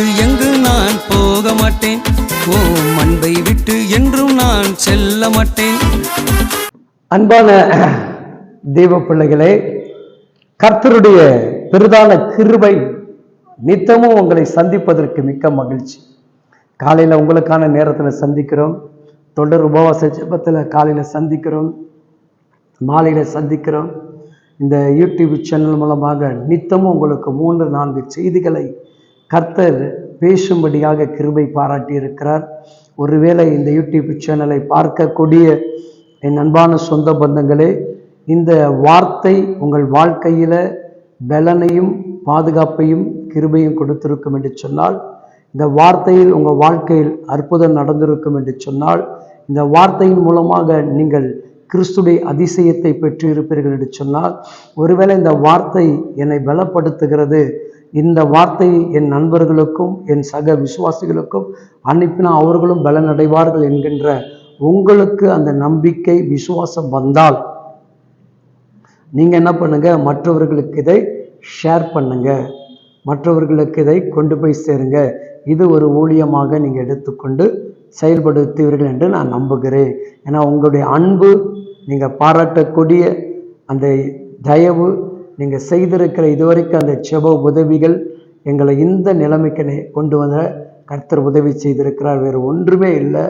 விட்டு எங்கு நான் போக மாட்டேன்? ஓ அன்பை விட்டு என்றும் நான் செல்ல மாட்டேன். அன்பான தெய்வ பிள்ளைகளே கர்த்தருடைய பெருதான கிருபை நித்தமும் உங்களை சந்திப்பதற்கு மிக்க மகிழ்ச்சி. காலையில் உங்களுக்கான நேரத்தில் சந்திக்கிறோம். தொடர் உபவாச ஜபத்தில் காலையில் சந்திக்கிறோம். மாலையில் சந்திக்கிறோம். இந்த யூடியூப் சேனல் மூலமாக நித்தமும் உங்களுக்கு மூன்று நான்கு செய்திகளை கர்த்தர் பேசும்படியாக கிருபை பாராட்டி இருக்கிறார் ஒருவேளை இந்த யூடியூப் சேனலை பார்க்கக்கூடிய என் அன்பான சொந்த பந்தங்களே இந்த வார்த்தை உங்கள் வாழ்க்கையில் பலனையும் பாதுகாப்பையும் கிருபையும் கொடுத்திருக்கும் என்று சொன்னால் இந்த வார்த்தையில் உங்கள் வாழ்க்கையில் அற்புதம் நடந்திருக்கும் என்று சொன்னால் இந்த வார்த்தையின் மூலமாக நீங்கள் கிறிஸ்துடைய அதிசயத்தை பெற்றிருப்பீர்கள் என்று சொன்னால் ஒருவேளை இந்த வார்த்தை என்னை பலப்படுத்துகிறது இந்த வார்த்தை என் நண்பர்களுக்கும் என் சக விசுவாசிகளுக்கும் அனுப்பினா அவர்களும் பலனடைவார்கள் என்கின்ற உங்களுக்கு அந்த நம்பிக்கை விசுவாசம் வந்தால் நீங்கள் என்ன பண்ணுங்கள் மற்றவர்களுக்கு இதை ஷேர் பண்ணுங்கள் மற்றவர்களுக்கு இதை கொண்டு போய் சேருங்க. இது ஒரு ஊழியமாக நீங்கள் எடுத்துக்கொண்டு செயல்படுத்துவீர்கள் என்று நான் நம்புகிறேன். ஏன்னா உங்களுடைய அன்பு நீங்கள் பாராட்டக்கூடிய அந்த தயவு நீங்கள் செய்திருக்கிற இதுவரைக்கும் அந்த செப உதவிகள் எங்களை இந்த நிலைமைக்கு நே- கொண்டு வந்த கர்த்தர் உதவி செய்திருக்கிறார். வேறு ஒன்றுமே இல்லை.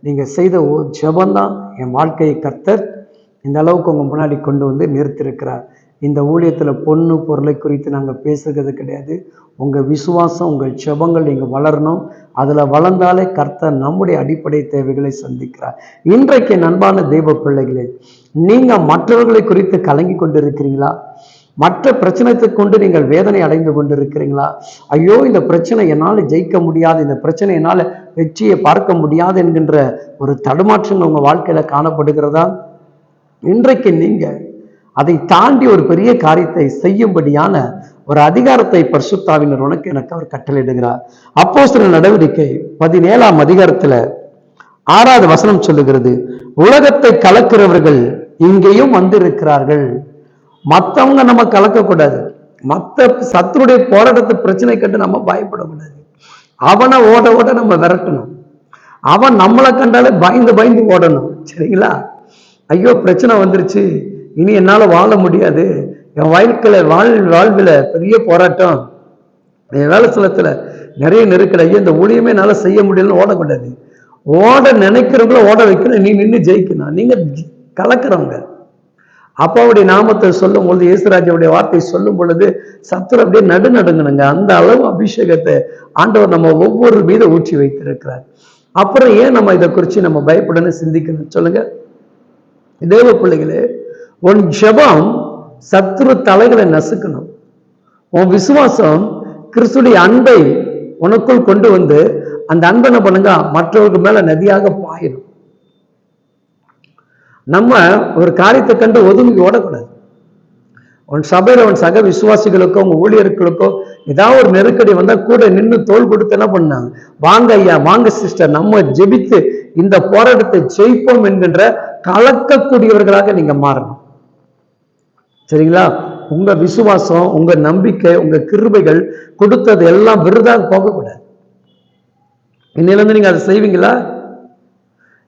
நீங்கள் செய்த ஒரு ஜெபம்தான் என் வாழ்க்கையை கர்த்தர் இந்த அளவுக்கு உங்கள் முன்னாடி கொண்டு வந்து நிறுத்தியிருக்கிறார். இந்த ஊழியத்தில் பொண்ணு பொருளை குறித்து நாங்கள் பேசுகிறது கிடையாது. உங்கள் விசுவாசம் உங்கள் செபங்கள் நீங்கள் வளரணும். அதில் வளர்ந்தாலே கர்த்தர் நம்முடைய அடிப்படை தேவைகளை சந்திக்கிறார். இன்றைக்கு நண்பான தெய்வ பிள்ளைகளே நீங்கள் மற்றவர்களை குறித்து கலங்கி கொண்டிருக்கிறீங்களா? மற்ற பிரச்சனைத்தை கொண்டு நீங்கள் வேதனை அடைந்து கொண்டிருக்கிறீங்களா? ஐயோ இந்த பிரச்சனை என்னால் ஜெயிக்க முடியாது. இந்த பிரச்சனை என்னால் வெற்றியை பார்க்க முடியாது என்கின்ற ஒரு தடுமாற்றங்கள் உங்கள் வாழ்க்கையில் காணப்படுகிறதா? இன்றைக்கு நீங்கள் அதை தாண்டி ஒரு பெரிய காரியத்தை செய்யும்படியான ஒரு அதிகாரத்தை பரிசுத்தாவினர் உனக்கு எனக்கு அவர் கட்டளையிடுகிறார். அப்போ சில நடவடிக்கை பதினேழாம் அதிகாரத்துல ஆறாவது வசனம் சொல்லுகிறது. உலகத்தை கலக்கிறவர்கள் இங்கேயும் வந்திருக்கிறார்கள். மத்தவங்க நம்ம கலக்கக்கூடாது. மத்த சத்துருடைய போராட்டத்து பிரச்சனை கண்டு நம்ம பயப்படக்கூடாது. அவனை ஓட ஓட நம்ம விரட்டணும். அவன் நம்மளை கண்டாலே பயந்து பயந்து ஓடணும். சரிங்களா? ஐயோ பிரச்சனை வந்துருச்சு. இனி என்னால் வாழ முடியாது. என் வாழ்க்கையில் வாழ் வாழ்வில் பெரிய போராட்டம். என் வேலை சிலத்தில் நிறைய நெருக்கடி. இந்த ஊழியமே என்னால் செய்ய முடியலன்னு ஓடக்கூடாது ஓட நினைக்கிறவங்கள ஓட வைக்கணும். நீ நின்று ஜெயிக்கணும். நீங்க கலக்கிறவங்க. அப்பாவுடைய நாமத்தை சொல்லும் பொழுது இயேசுராஜாவுடைய வார்த்தை சொல்லும் பொழுது சத்துரு அப்படியே நடு நடுங்கணுங்க அந்த அளவு அபிஷேகத்தை ஆண்டவர் நம்ம ஒவ்வொரு மீத ஊற்றி வைத்திருக்கிறார். அப்புறம் ஏன் நம்ம இதை குறித்து நம்ம பயப்படணும் சிந்திக்கணும்? சொல்லுங்க. தேவ பிள்ளைகளே உன் ஜெபம் சத்துரு தலைகளை நசுக்கணும். உன் விசுவாசம் கிறிஸ்துடைய அன்பை உனக்குள் கொண்டு வந்து அந்த அன்பை என்ன பண்ணுங்க மற்றவர்களுக்கு மேல நதியாக பாயிடும் நம்ம ஒரு காரியத்தை கண்டு ஒதுங்கி ஓடக்கூடாது. உன் சபையில உன் சக விசுவாசிகளுக்கோ உங்க ஊழியர்களுக்கோ ஏதாவது ஒரு நெருக்கடி வந்தா கூட நின்று தோள் கொடுத்து என்ன பண்ணாங்க? வாங்க ஐயா வாங்க சிஸ்டர் நம்ம ஜெபித்து இந்த போராட்டத்தை ஜெயிப்போம் என்கின்ற கலக்கக்கூடியவர்களாக நீங்க மாறணும். சரிங்களா? உங்க விசுவாசம் உங்க நம்பிக்கை உங்க கிருபைகள் கொடுத்தது எல்லாம் விருதாக போகக்கூடாது. இன்னிலிருந்து நீங்க அதை செய்வீங்களா?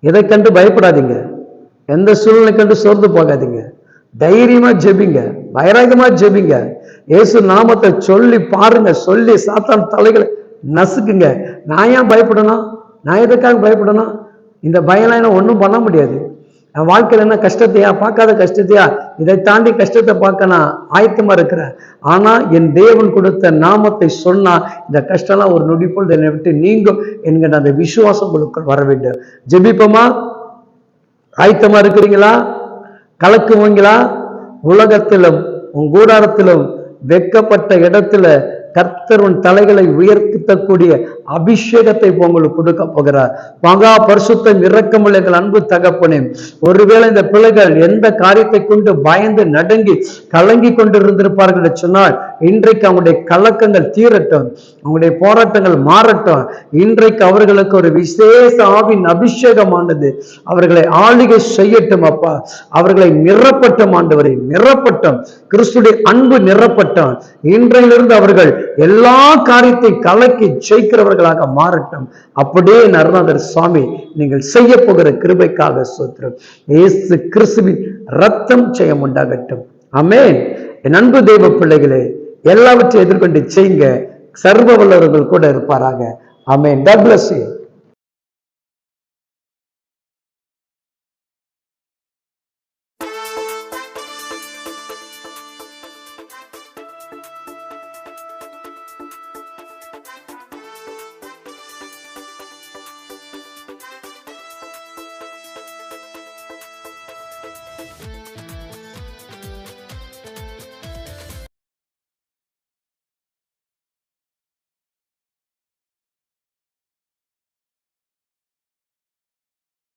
எதை கண்டு பயப்படாதீங்க. எந்த சூழ்நிலை கண்டு சோர்ந்து போகாதீங்க. தைரியமா ஜெபிங்க. வைராகமா ஜெபிங்க. இயேசு நாமத்தை சொல்லி பாருங்க. சொல்லி சாத்தான் தலைகளை நசுக்குங்க. நான் ஏன் பயப்படணும்? நான் எதுக்காக பயப்படணும்? இந்த பயம்லாம் என்ன ஒன்றும் பண்ண முடியாது. என் வாழ்க்கையில் என்ன கஷ்டத்தையா? பார்க்காத கஷ்டத்தையா? இதை தாண்டி கஷ்டத்தை பார்க்க நான் ஆயத்தமா இருக்கிறேன். ஆனா என் தேவன் கொடுத்த நாமத்தை சொன்னா இந்த கஷ்டம்லாம் ஒரு நொடி போல் என்னை விட்டு நீங்கும் என்கிற அந்த விசுவாசம் உங்களுக்குள் வர வேண்டும். ஜெபிப்போமா? ஆயத்தமா இருக்கிறீங்களா? கலக்குவீங்களா? உலகத்திலும் உன் கூடாரத்திலும் வெட்கப்பட்ட இடத்துல கர்த்தர் உன் தலைகளை உயர்த்தக்கூடிய அபிஷேகத்தை உங்களுக்கு கொடுக்க போகிறார். மகா பரிசுத்தம் இரக்கமுள்ள எங்கள் அன்பு தகப்பனே ஒருவேளை இந்த பிள்ளைகள் எந்த காரியத்தை கொண்டு பயந்து நடுங்கி கலங்கி கொண்டிருந்திருப்பார்கள் என்று சொன்னால் இன்றைக்கு அவங்களுடைய கலக்கங்கள் தீரட்டும் அவங்களுடைய போராட்டங்கள் மாறட்டும். இன்றைக்கு அவர்களுக்கு ஒரு விசேஷ ஆவின் அபிஷேகமானது. அவர்களை ஆளுகை செய்யட்டும் அப்பா. அவர்களை நிரப்பட்டும் ஆண்டவரை நிரப்பட்டும். கிறிஸ்துடைய அன்பு நிரப்பட்டும். இன்றையிலிருந்து அவர்கள் எல்லா காரியத்தை கலக்கி ஜெயிக்கிறவர்கள் உள்ளவர்களாக மாறட்டும். அப்படியே நரநாதர் சுவாமி நீங்கள் செய்ய போகிற கிருபைக்காக சோத்திரம். இயேசு கிறிஸ்துவின் ரத்தம் ஜெயம் உண்டாகட்டும். அமேன் என் அன்பு தெய்வ பிள்ளைகளே எல்லாவற்றையும் எதிர்கொண்டு செய்யுங்க சர்வ வல்லவர்கள் கூட இருப்பாராக. அமேன் God